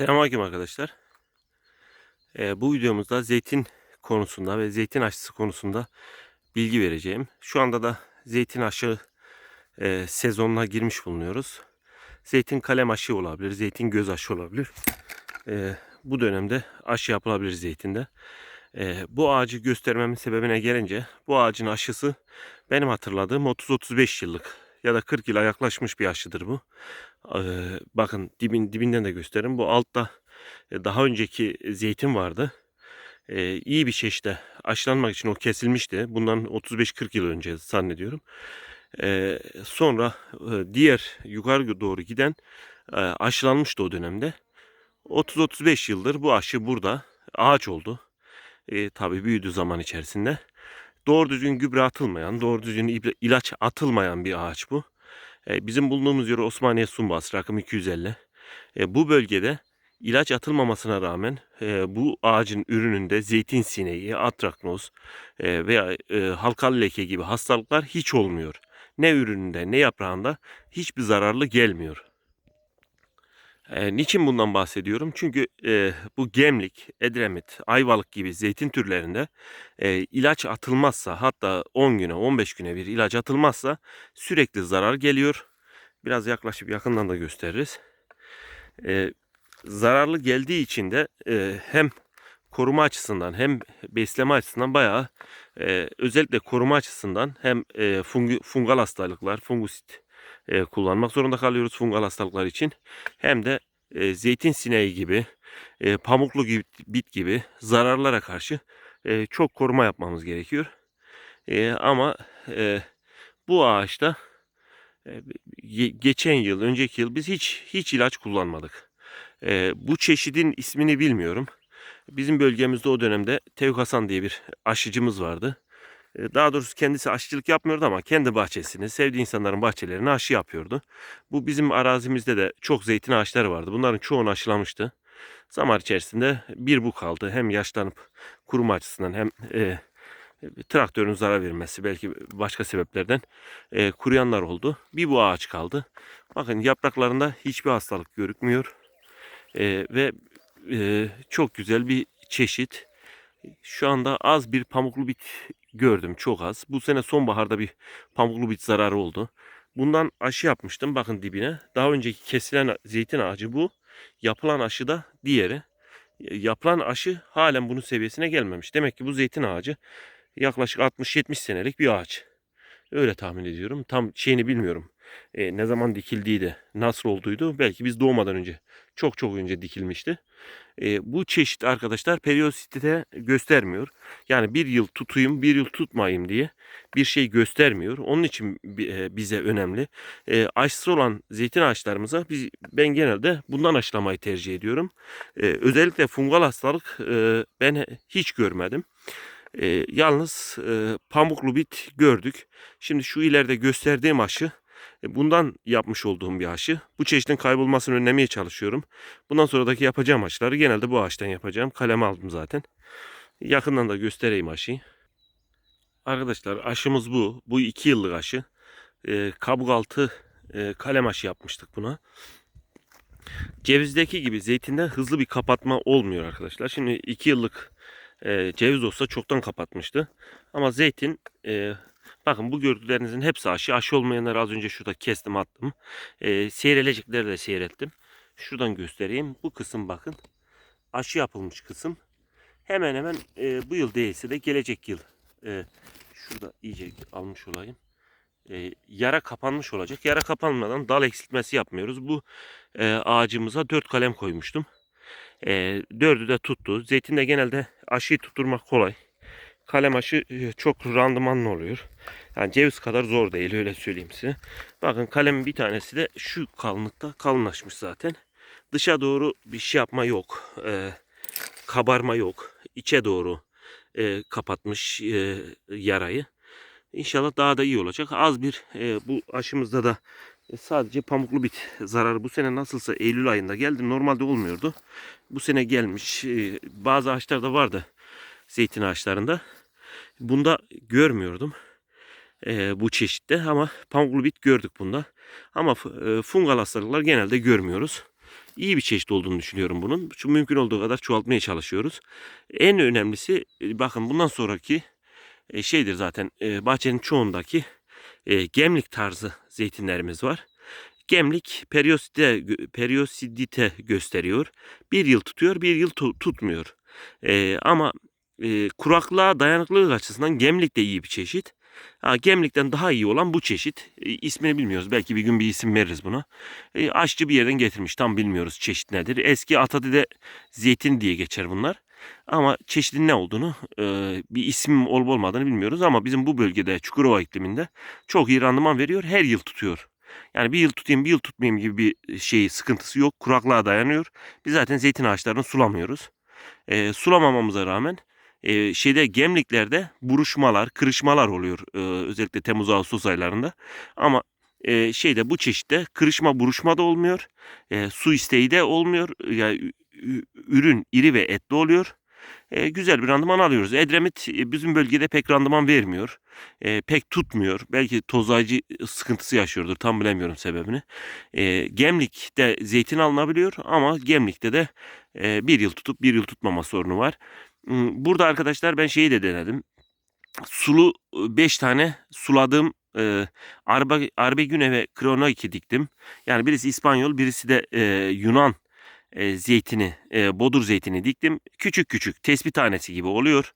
Selamünaleyküm arkadaşlar. Ee, bu videomuzda zeytin konusunda ve zeytin aşısı konusunda bilgi vereceğim. Şu anda da zeytin aşı e, sezonuna girmiş bulunuyoruz. Zeytin kalem aşı olabilir, zeytin göz aşı olabilir. Ee, bu dönemde aşı yapılabilir zeytinde. Ee, bu ağacı göstermemin sebebine gelince bu ağacın aşısı benim hatırladığım 30-35 yıllık ya da 40 yıla yaklaşmış bir aşıdır bu. Bakın dibin dibinden de gösterin. Bu altta e, daha önceki zeytin vardı. Ee, iyi bir çeşide aşılanmak için o kesilmişti. Bundan 35-40 yıl önce zannediyorum. Ee, sonra e, diğer yukarı doğru giden e, aşılanmıştı o dönemde. 30-35 yıldır bu aşı burada ağaç oldu. E, tabii büyüdü zaman içerisinde. Doğru düzgün gübre atılmayan, doğru düzgün ila- ilaç atılmayan bir ağaç bu. E, bizim bulunduğumuz yer Osmaniye Sumbas rakım 250. E, bu bölgede ilaç atılmamasına rağmen e, bu ağacın ürününde zeytin sineği, atraknoz veya halkalı leke gibi hastalıklar hiç olmuyor. Ne ürününde ne yaprağında hiçbir zararlı gelmiyor. E, niçin bundan bahsediyorum? Çünkü e, bu gemlik, edremit, ayvalık gibi zeytin türlerinde e, ilaç atılmazsa hatta 10 güne 15 güne bir ilaç atılmazsa sürekli zarar geliyor. Biraz yaklaşıp yakından da gösteririz. E, zararlı geldiği için de e, hem koruma açısından hem besleme açısından bayağı e, özellikle koruma açısından hem e, fungi, fungal hastalıklar, fungusit e, kullanmak zorunda kalıyoruz fungal hastalıklar için. Hem de e, zeytin sineği gibi, e, pamuklu gibi, bit gibi zararlara karşı e, çok koruma yapmamız gerekiyor. E, ama e, bu ağaçta e, ge- geçen yıl, önceki yıl biz hiç hiç ilaç kullanmadık. E, bu çeşidin ismini bilmiyorum. Bizim bölgemizde o dönemde Tevfik Hasan diye bir aşıcımız vardı. Daha doğrusu kendisi aşçılık yapmıyordu ama kendi bahçesini, sevdiği insanların bahçelerine aşı yapıyordu. Bu bizim arazimizde de çok zeytin ağaçları vardı. Bunların çoğunu aşılamıştı. Zaman içerisinde bir bu kaldı. Hem yaşlanıp kuruma açısından hem e, traktörün zarar vermesi belki başka sebeplerden e, kuruyanlar oldu. Bir bu ağaç kaldı. Bakın yapraklarında hiçbir hastalık görükmüyor. E, ve e, çok güzel bir çeşit. Şu anda az bir pamuklu bit gördüm çok az. Bu sene sonbaharda bir pamuklu bit zararı oldu. Bundan aşı yapmıştım bakın dibine. Daha önceki kesilen zeytin ağacı bu. Yapılan aşı da diğeri. Yapılan aşı halen bunun seviyesine gelmemiş. Demek ki bu zeytin ağacı yaklaşık 60-70 senelik bir ağaç. Öyle tahmin ediyorum. Tam şeyini bilmiyorum. E, ne zaman dikildiği de nasıl olduydu. Belki biz doğmadan önce çok çok önce dikilmişti. E, bu çeşit arkadaşlar periyositete göstermiyor. Yani bir yıl tutayım bir yıl tutmayayım diye bir şey göstermiyor. Onun için bi- bize önemli. E, aşısı olan zeytin ağaçlarımıza biz, ben genelde bundan aşılamayı tercih ediyorum. E, özellikle fungal hastalık e, ben hiç görmedim. E, yalnız e, pamuklu bit gördük. Şimdi şu ileride gösterdiğim aşı bundan yapmış olduğum bir aşı. Bu çeşidin kaybolmasını önlemeye çalışıyorum. Bundan sonraki yapacağım aşıları genelde bu ağaçtan yapacağım. Kalem aldım zaten. Yakından da göstereyim aşıyı. Arkadaşlar aşımız bu. Bu iki yıllık aşı. E, kabuk altı e, kalem aşı yapmıştık buna. Cevizdeki gibi zeytinde hızlı bir kapatma olmuyor arkadaşlar. Şimdi iki yıllık e, ceviz olsa çoktan kapatmıştı. Ama zeytin e, bakın bu gördüklerinizin hepsi aşı. Aşı olmayanları az önce şurada kestim attım. E, seyrelecekleri de seyrettim. Şuradan göstereyim. Bu kısım bakın. Aşı yapılmış kısım. Hemen hemen e, bu yıl değilse de gelecek yıl. E, şurada iyice almış olayım. E, yara kapanmış olacak. Yara kapanmadan dal eksiltmesi yapmıyoruz. Bu e, ağacımıza dört kalem koymuştum. E, dördü de tuttu. Zeytinde genelde aşıyı tutturmak kolay. Kalem aşı e, çok randımanlı oluyor. Yani ceviz kadar zor değil öyle söyleyeyim size. Bakın kalemin bir tanesi de şu kalınlıkta kalınlaşmış zaten. Dışa doğru bir şey yapma yok. E, kabarma yok. İçe doğru e, kapatmış e, yarayı. İnşallah daha da iyi olacak. Az bir e, bu aşımızda da sadece pamuklu bit zararı bu sene nasılsa Eylül ayında geldi. Normalde olmuyordu. Bu sene gelmiş. E, bazı ağaçlarda vardı. Zeytin ağaçlarında. Bunda görmüyordum. E, bu çeşitte ama pamuklu bit gördük bunda. Ama e, fungal hastalıklar genelde görmüyoruz. iyi bir çeşit olduğunu düşünüyorum bunun. Şu mümkün olduğu kadar çoğaltmaya çalışıyoruz. En önemlisi e, bakın bundan sonraki e, şeydir zaten e, bahçenin çoğundaki e, gemlik tarzı zeytinlerimiz var. Gemlik periyosite, periyosidite gösteriyor. Bir yıl tutuyor, bir yıl tu- tutmuyor. E, ama e, kuraklığa dayanıklılık açısından gemlik de iyi bir çeşit. Ha, gemlikten daha iyi olan bu çeşit. E, ismini bilmiyoruz. Belki bir gün bir isim veririz buna. E, aşçı bir yerden getirmiş. Tam bilmiyoruz çeşit nedir. Eski Atadide zeytin diye geçer bunlar. Ama çeşidin ne olduğunu, e, bir isim olup olmadığını bilmiyoruz. Ama bizim bu bölgede Çukurova ikliminde çok iyi randıman veriyor. Her yıl tutuyor. Yani bir yıl tutayım bir yıl tutmayayım gibi bir şey sıkıntısı yok. Kuraklığa dayanıyor. Biz zaten zeytin ağaçlarını sulamıyoruz. E, sulamamamıza rağmen e, şeyde gemliklerde buruşmalar, kırışmalar oluyor. e, özellikle Temmuz-Ağustos aylarında. Ama e, şeyde bu çeşitte kırışma, buruşma da olmuyor. E, su isteği de olmuyor. Yani ürün iri ve etli oluyor. E, güzel bir randıman alıyoruz. Edremit e, bizim bölgede pek randıman vermiyor. E, pek tutmuyor. Belki tozlayıcı sıkıntısı yaşıyordur. Tam bilemiyorum sebebini. E, Gemlik'te zeytin alınabiliyor ama Gemlik'te de e, bir yıl tutup bir yıl tutmama sorunu var. Burada arkadaşlar ben şeyi de denedim. Sulu 5 tane suladığım e, Arbe, Arbegüne ve Krono 2 diktim. Yani birisi İspanyol birisi de e, Yunan e, zeytini, e, bodur zeytini diktim. Küçük küçük tespih tanesi gibi oluyor.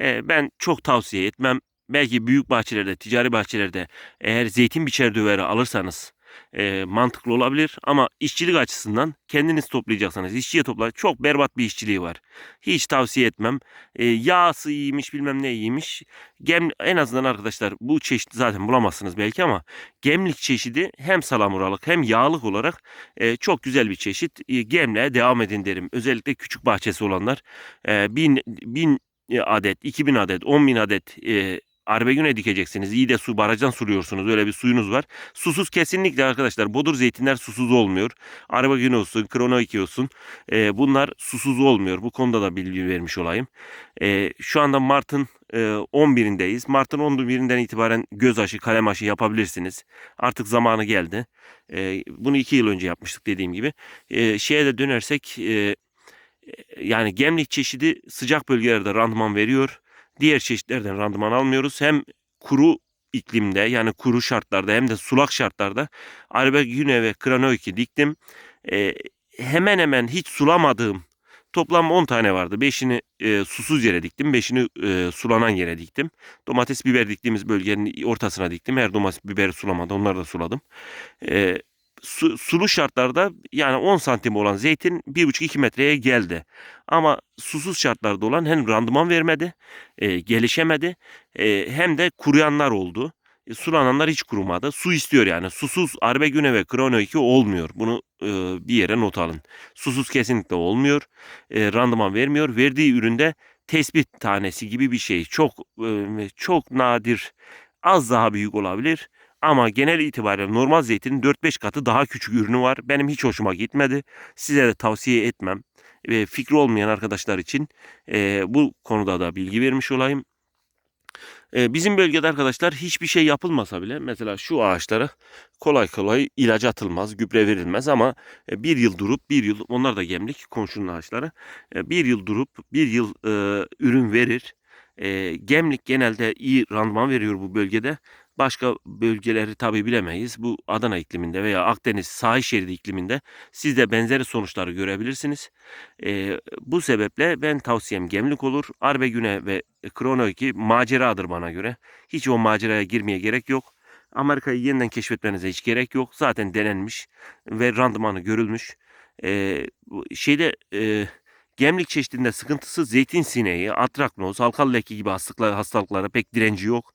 E, ben çok tavsiye etmem. Belki büyük bahçelerde, ticari bahçelerde eğer zeytin biçer döveri alırsanız e, mantıklı olabilir. Ama işçilik açısından kendiniz toplayacaksanız işçiye topla çok berbat bir işçiliği var. Hiç tavsiye etmem. E, yağsı iyiymiş bilmem ne iyiymiş. Gem, en azından arkadaşlar bu çeşidi zaten bulamazsınız belki ama gemlik çeşidi hem salamuralık hem yağlık olarak e, çok güzel bir çeşit. E, gemliğe devam edin derim. Özellikle küçük bahçesi olanlar. E, bin, bin adet, 2000 adet, 10 bin adet e, arbegüne dikeceksiniz. İyi de su barajdan suluyorsunuz. Öyle bir suyunuz var. Susuz kesinlikle arkadaşlar. Bodur zeytinler susuz olmuyor. Arbegüne olsun, krono 2 olsun. E, bunlar susuz olmuyor. Bu konuda da bilgi vermiş olayım. E, şu anda Mart'ın e, 11'indeyiz. Mart'ın 11'inden itibaren göz aşı, kalem aşı yapabilirsiniz. Artık zamanı geldi. E, bunu 2 yıl önce yapmıştık dediğim gibi. E, şeye de dönersek e, yani gemlik çeşidi sıcak bölgelerde randıman veriyor. Diğer çeşitlerden randıman almıyoruz. Hem kuru iklimde yani kuru şartlarda hem de sulak şartlarda Arbegüne ve Kranoiki diktim. E, hemen hemen hiç sulamadığım toplam 10 tane vardı. 5'ini e, susuz yere diktim. 5'ini e, sulanan yere diktim. Domates biber diktiğimiz bölgenin ortasına diktim. Her domates biberi sulamadı. Onları da suladım. E, su, sulu şartlarda yani 10 santim olan zeytin 1,5-2 metreye geldi. Ama susuz şartlarda olan hem randıman vermedi, e, gelişemedi e, hem de kuruyanlar oldu. E, sulananlar hiç kurumadı. Su istiyor yani. Susuz Arbegüne ve Krono 2 olmuyor. Bunu e, bir yere not alın. Susuz kesinlikle olmuyor. E, randıman vermiyor. Verdiği üründe tespit tanesi gibi bir şey. Çok e, çok nadir az daha büyük olabilir. Ama genel itibariyle normal zeytinin 4-5 katı daha küçük ürünü var. Benim hiç hoşuma gitmedi. Size de tavsiye etmem. Ve fikri olmayan arkadaşlar için e, bu konuda da bilgi vermiş olayım. E, bizim bölgede arkadaşlar hiçbir şey yapılmasa bile mesela şu ağaçlara kolay kolay ilaç atılmaz, gübre verilmez ama e, bir yıl durup bir yıl onlar da gemlik komşunun ağaçları e, bir yıl durup bir yıl e, ürün verir. E, gemlik genelde iyi randıman veriyor bu bölgede. Başka bölgeleri tabi bilemeyiz. Bu Adana ikliminde veya Akdeniz sahil şeridi ikliminde siz de benzeri sonuçları görebilirsiniz. Ee, bu sebeple ben tavsiyem gemlik olur. Arbegüne ve Krono 2 maceradır bana göre. Hiç o maceraya girmeye gerek yok. Amerika'yı yeniden keşfetmenize hiç gerek yok. Zaten denenmiş ve randımanı görülmüş. Bu şeyde e, gemlik çeşidinde sıkıntısı zeytin sineği, atraknoz, halkalı leke gibi hastalıklara, hastalıklara pek direnci yok.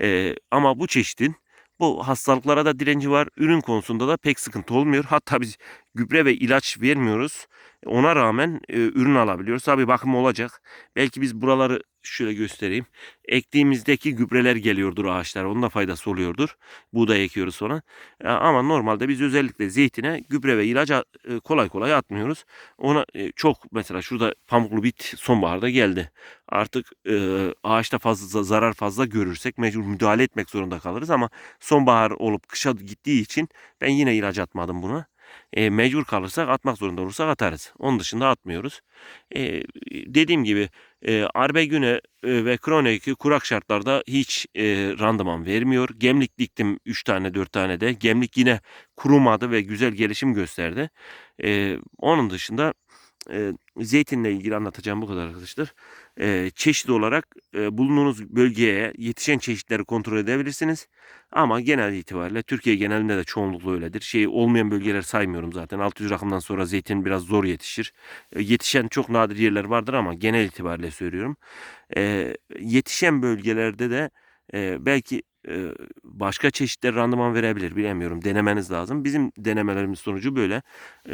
Ee, ama bu çeşidin bu hastalıklara da direnci var. Ürün konusunda da pek sıkıntı olmuyor. Hatta biz gübre ve ilaç vermiyoruz. Ona rağmen e, ürün alabiliyoruz. Tabii bakım olacak. Belki biz buraları şöyle göstereyim. Ektiğimizdeki gübreler geliyordur ağaçlara. Onun da faydası oluyordur. Buğday ekiyoruz sonra. E, ama normalde biz özellikle zeytine gübre ve ilaç e, kolay kolay atmıyoruz. Ona e, çok mesela şurada pamuklu bit sonbaharda geldi. Artık e, ağaçta fazla zarar fazla görürsek mecbur müdahale etmek zorunda kalırız ama sonbahar olup kışa gittiği için ben yine ilaç atmadım buna. E, mecbur kalırsak atmak zorunda olursak atarız. Onun dışında atmıyoruz. E, dediğim gibi e, Arbe Güne e, ve Kroneki kurak şartlarda hiç e, randıman vermiyor. Gemlik diktim 3 tane 4 tane de. Gemlik yine kurumadı ve güzel gelişim gösterdi. E, onun dışında e, zeytinle ilgili anlatacağım bu kadar arkadaşlar. E, çeşit olarak e, bulunduğunuz bölgeye yetişen çeşitleri kontrol edebilirsiniz. Ama genel itibariyle Türkiye genelinde de çoğunlukla öyledir. Şey olmayan bölgeler saymıyorum zaten. 600 rakımdan sonra zeytin biraz zor yetişir. E, yetişen çok nadir yerler vardır ama genel itibariyle söylüyorum. E, yetişen bölgelerde de e, belki başka çeşitler randıman verebilir bilemiyorum. Denemeniz lazım. Bizim denemelerimiz sonucu böyle.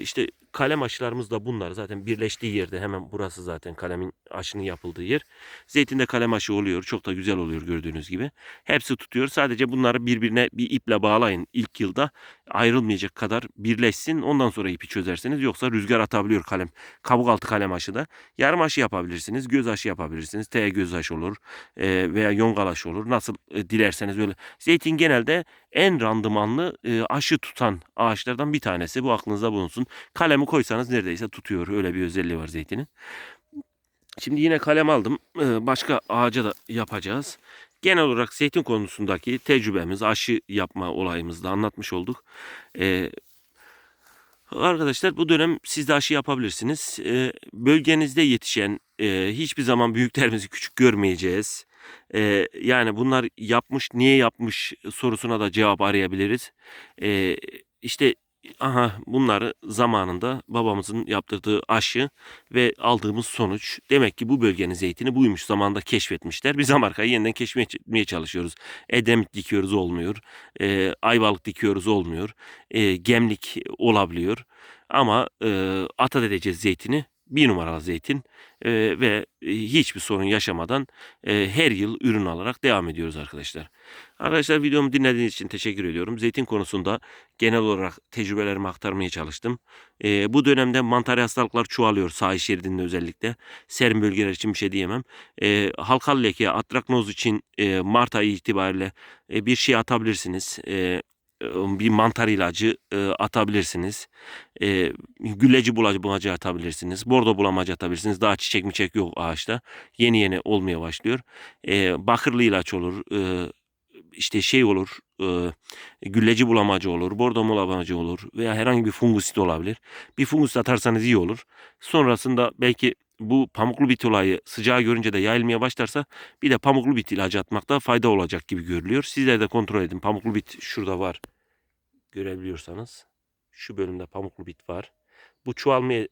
İşte kalem aşılarımız da bunlar. Zaten birleştiği yerde hemen burası zaten kalemin aşının yapıldığı yer. Zeytinde kalem aşı oluyor. Çok da güzel oluyor gördüğünüz gibi. Hepsi tutuyor. Sadece bunları birbirine bir iple bağlayın. İlk yılda ayrılmayacak kadar birleşsin. Ondan sonra ipi çözersiniz. Yoksa rüzgar atabiliyor kalem. Kabuk altı kalem aşı da. Yarım aşı yapabilirsiniz. Göz aşı yapabilirsiniz. T göz aşı olur. E, veya yongal aşı olur. Nasıl e, dilerseniz öyle. Zeytin genelde en randımanlı e, aşı tutan ağaçlardan bir tanesi. Bu aklınızda bulunsun. Kalemi koysanız neredeyse tutuyor. Öyle bir özelliği var zeytinin. Şimdi yine kalem aldım. E, başka ağaca da yapacağız. Genel olarak zeytin konusundaki tecrübemiz, aşı yapma olayımızda anlatmış olduk. E, Arkadaşlar bu dönem siz de aşı yapabilirsiniz. E, bölgenizde yetişen e, hiçbir zaman büyüklerimizi küçük görmeyeceğiz. E, yani bunlar yapmış, niye yapmış sorusuna da cevap arayabiliriz. E, işte aha bunları zamanında babamızın yaptırdığı aşı ve aldığımız sonuç. Demek ki bu bölgenin zeytini buymuş zamanda keşfetmişler. Biz Amerika'yı yeniden keşfetmeye çalışıyoruz. Edemit dikiyoruz olmuyor. E, ayvalık dikiyoruz olmuyor. E, gemlik olabiliyor. Ama e, ata dedeceğiz zeytini bir numaralı zeytin e, ve hiçbir sorun yaşamadan e, her yıl ürün alarak devam ediyoruz arkadaşlar. Arkadaşlar videomu dinlediğiniz için teşekkür ediyorum. Zeytin konusunda genel olarak tecrübelerimi aktarmaya çalıştım. E, bu dönemde mantar hastalıklar çoğalıyor sahil şeridinde özellikle. Serin bölgeler için bir şey diyemem. E, halkalı leke, atraknoz için e, Mart ayı itibariyle e, bir şey atabilirsiniz. E, bir mantar ilacı e, atabilirsiniz. Gülleci bulamacı atabilirsiniz. Bordo bulamacı atabilirsiniz. Daha çiçek miçek yok ağaçta. Yeni yeni olmaya başlıyor. Bakırlı ilaç olur. İşte şey olur. Gülleci bulamacı olur. Bordo bulamacı olur. Veya herhangi bir fungusit olabilir. Bir fungus atarsanız iyi olur. Sonrasında belki bu pamuklu bit olayı sıcağı görünce de yayılmaya başlarsa bir de pamuklu bit ilacı atmakta fayda olacak gibi görülüyor. Sizler de kontrol edin. Pamuklu bit şurada var. Görebiliyorsanız. Şu bölümde pamuklu bit var. Bu çoğalmaya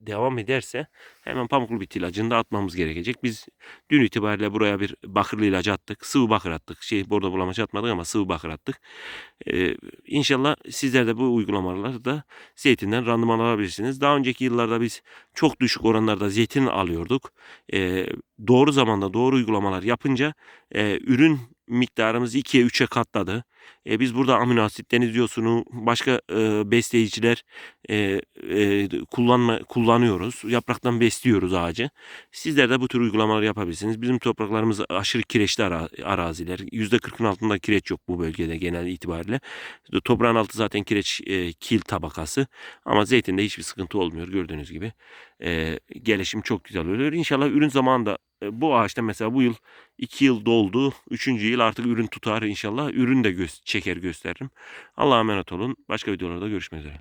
devam ederse hemen pamuklu bit ilacını da atmamız gerekecek. Biz dün itibariyle buraya bir bakırlı ilacı attık. Sıvı bakır attık. Şey burada bulamacı atmadık ama sıvı bakır attık. Ee, inşallah sizler de bu uygulamaları da zeytinden randıman alabilirsiniz. Daha önceki yıllarda biz çok düşük oranlarda zeytin alıyorduk. Ee, doğru zamanda doğru uygulamalar yapınca e, ürün miktarımız 2'ye 3'e katladı. E, biz burada amino asit deniz diyosunu başka e, besleyiciler e, e, kullanma kullanıyoruz. Yapraktan besliyoruz ağacı. Sizler de bu tür uygulamalar yapabilirsiniz. Bizim topraklarımız aşırı kireçli ara, araziler. %40'ın altında kireç yok bu bölgede genel itibariyle. Toprağın altı zaten kireç e, kil tabakası. Ama zeytinde hiçbir sıkıntı olmuyor gördüğünüz gibi. E, gelişim çok güzel oluyor. İnşallah ürün zamanında bu ağaçta mesela bu yıl 2 yıl doldu. 3. yıl artık ürün tutar inşallah. Ürün de gö çeker gösteririm. Allah'a emanet olun. Başka videolarda görüşmek üzere.